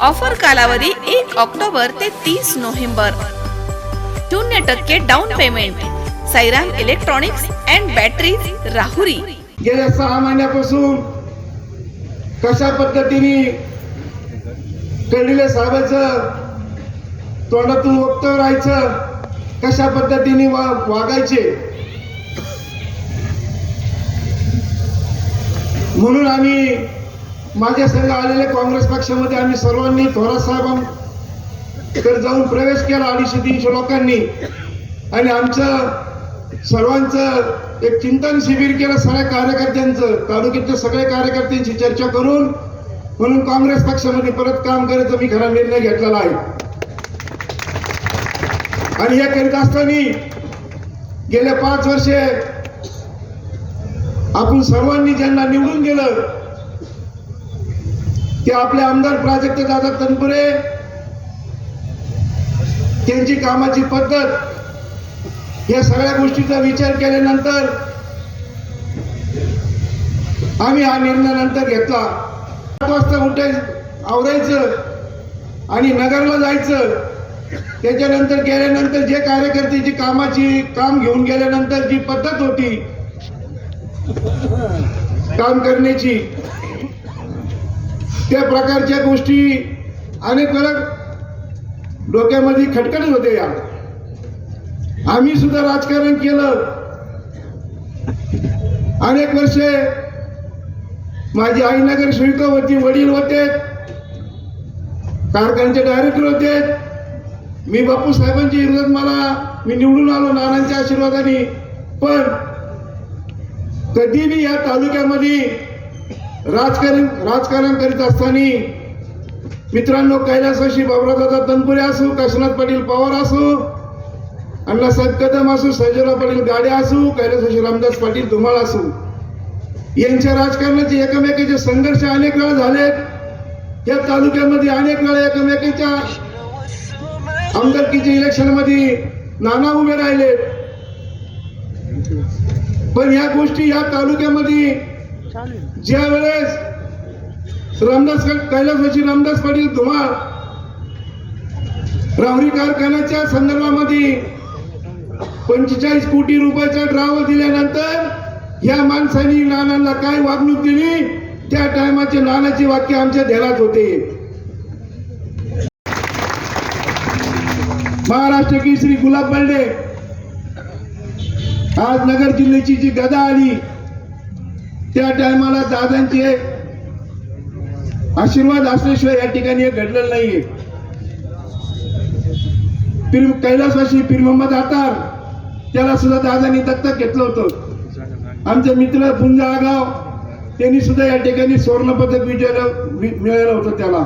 Offer कालावधी एक October ते तीस नोव्हेंबर. शून्य टक्के down payment Sairam electronics and battery Rahuri. गेल्या सहा महिन्यापासून कशा पद्धतीने कर्डिले साहेबाचं तोंडातून वक्तव्य राहायचं कशा पद्धतीने वा वागायचे? म्हणून आम्ही माझ्या संघ आलेले काँग्रेस पक्षामध्ये आम्ही सर्वांनी थोरात साहेबांकडे जाऊन प्रवेश केला अडीचशे तीनशे लोकांनी. आणि आमचं सर्वांचं एक चिंतन शिबिर केलं सगळ्या कार्यकर्त्यांचं तालुक्यातल्या सगळ्या कार्यकर्त्यांची चर्चा करून म्हणून काँग्रेस पक्षामध्ये परत काम करायचा मी खरा निर्णय घेतलेला आहे. आणि हे करीत असताना गेल्या पाच वर्षे आपण सर्वांनी ज्यांना निवडून गेलं ते आपले आमदार प्राजक्त दादा तनपुरे त्यांची कामाची पद्धत या सगळ्या गोष्टीचा विचार केल्यानंतर आम्ही हा निर्णय नंतर घेतला. आठ वाजता उठाय आवरायचं आणि नगरला जायचं. त्याच्यानंतर गेल्यानंतर जे कार्यकर्त्याची कामाची काम घेऊन गेल्यानंतर जी पद्धत होती काम करण्याची त्या प्रकारच्या गोष्टी अनेक वेळा डोक्यामध्ये खटखटत होते या. आम्ही सुद्धा राजकारण केलं. अनेक वर्षे माझी आई नगर शुल्क होती वडील होते. कारखान्याचे डायरेक्टर होते. मी बापू साहेबांची विरोधात मला मी निवडून आलो नानांच्या आशीर्वादाने. पण कधी मी या तालुक्यामध्ये राजकारण राजकारण करीत असताना मित्रांनो कैलासाशी बाबरादादा तनपुरे असू काशीनाथ पाटील पवार असो अण्णासाहेब कदम असू सर्जेराव पाटील गाडे असू कैलासाशी रामदास पाटील धुमाळ असू यांच्या राजकारणाचे एकमेकांचे संघर्ष अनेक वेळा झालेत. या तालुक्यामध्ये अनेक वेळा एकमेकांच्या आमदारकीच्या इलेक्शनमध्ये नाना उभे राहिलेत. पण या गोष्टी या तालुक्यामध्ये ज्या वेळेस रामदास कैलासाची रामदास पाटील धुमाळ राहुरी कारखान्याच्या संदर्भामध्ये पंचेचाळीस कोटी रुपयाचा ड्राव दिल्यानंतर या माणसांनी नानांना काय वागणूक दिली? त्या टायमाचे नानाचे वाक्य आमच्या ध्यानात होते. महाराष्ट्र केसरी गुलाब बर्डे आज नगर जिल्ह्याची जी गदा आली त्या टायमाला दादांचे आशीर्वाद असल्याशिवाय या ठिकाणी हे घडलेलं नाहीये. पीर कैलासवासी पीर मोहम्मद आतार त्याला सुद्धा दादांनी दत्तक घेतलं होतं. आमचे मित्र पुंजा आगाव त्यांनी सुद्धा या ठिकाणी सुवर्ण पदक विजयलं मिळालं होतं त्याला.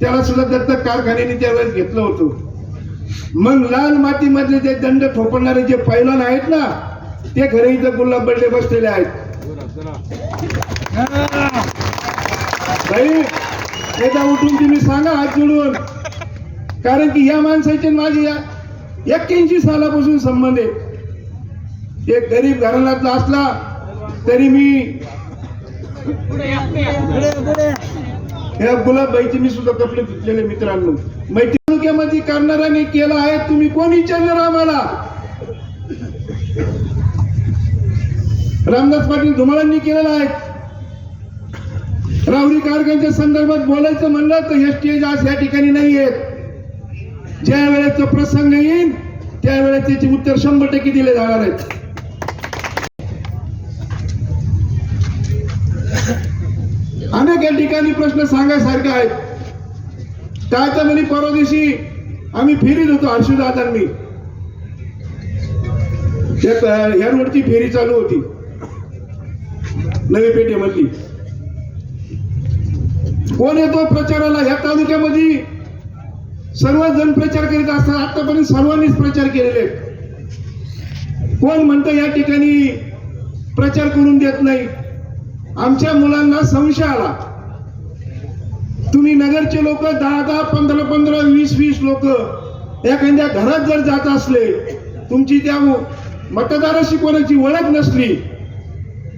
त्याला सुद्धा दत्तक कारखान्याने त्यावेळेस घेतलं होतं. मग लाल मातीमधले जे दंड ठोपणारे जे पैलवान आहेत ना ते घरी इथं गुलाब बडले बसलेले आहेत. उठून तुम्ही सांगा हात जोडून. कारण की या माणसाचे माझे या एक्क्याऐंशी सालापासून संबंध आहे. एक गरीब घराण्यातला असला तरी मी या गुलाबबाईचे मी सुद्धा कपडे धुतलेले मित्रांनो. मैत्री तालुक्यामध्ये करणाऱ्याने केलं आहे तुम्ही कोण विचारणार आम्हाला? रामदास पाटील धुमाळांनी केलेला आहे. राहुरी कारगांच्या संदर्भात बोलायचं म्हणलं तर हे स्टेज आज या ठिकाणी नाही आहेत ज्या वेळेचा प्रसंग येईल त्यावेळेस त्याचे उत्तर शंभर टक्के दिले जाणार आहेत. अनेक या ठिकाणी प्रश्न सांगायसारखे आहेत. काय तर म्हणे परवा दिवशी आम्ही फेरीत होतो हर्षदादांनी. या रोडची फेरी चालू होती. नवी पेठेमधली कोण येतो प्रचाराला? ह्या तालुक्यामध्ये सर्वजण प्रचार करीत असतात. आतापर्यंत सर्वांनीच प्रचार केलेले कोण म्हणतं या ठिकाणी प्रचार करून देत नाही? आमच्या मुलांना संशय आला. तुम्ही नगरचे लोक दहा दहा पंधरा पंधरा वीस वीस लोक एखाद्या घरात जर जात असले तुमची त्या मतदाराशी कोणाची ओळख नसली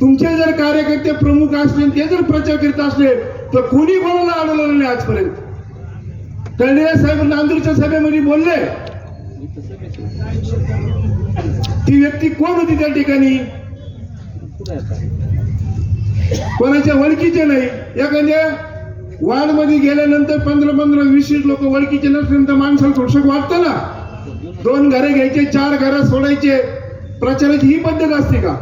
तुमचे जर कार्यकर्ते प्रमुख असले ते जर प्रचार करीत असले तर कोणी कोणाला अडवलं नाही आजपर्यंत? कळलेल्या साहेब नांदूरच्या सभेमध्ये बोलले. ती व्यक्ती कोण होती त्या ठिकाणी? कोणाच्या ओळखीचे नाही. एखाद्या वार्डमध्ये गेल्यानंतर पंधरा पंधरा वीस वीस लोक ओळखीचे नसल्यानंतर माणसाला थोडस वाटतं ना? दोन घरे घ्यायचे चार घरं सोडायचे. प्रचाराची ही पद्धत असते का?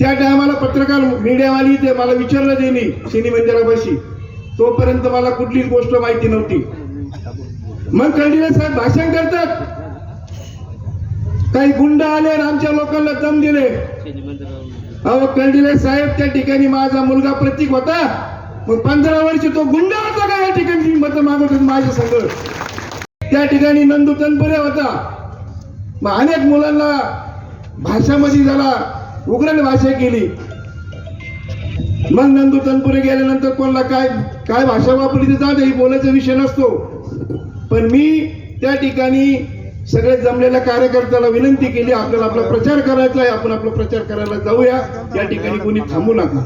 त्या टायमाला पत्रकार मीडियावाली ते मला विचारलं त्यांनी शनी मंदिरापाशी. तोपर्यंत मला कुठलीच गोष्ट माहिती नव्हती. मग कळलेले साहेब भाषण करतात. काही गुंड आले आणि आमच्या लोकांना दम दिले. अहो कळदिले साहेब त्या ठिकाणी माझा मुलगा प्रतीक होता. मग पंधरा वर्ष तो गुंड होता का या ठिकाणी मत मागवत माझ्या संघ त्या ठिकाणी नंदू तनपुरे होता. मग अनेक मुलांना भाषामध्ये झाला उग्र भाषा केली. मग नंदू तनपुरे गेल्यानंतर कोणाला काय काय भाषा वापरली तर जाऊ ही बोलायचा विषय नसतो. पण मी त्या ठिकाणी सगळे जमलेल्या कार्यकर्त्याला विनंती केली आपल्याला आपला प्रचार करायचा आहे आपण आपला प्रचार करायला जाऊया. या ठिकाणी कोणी थांबू नका.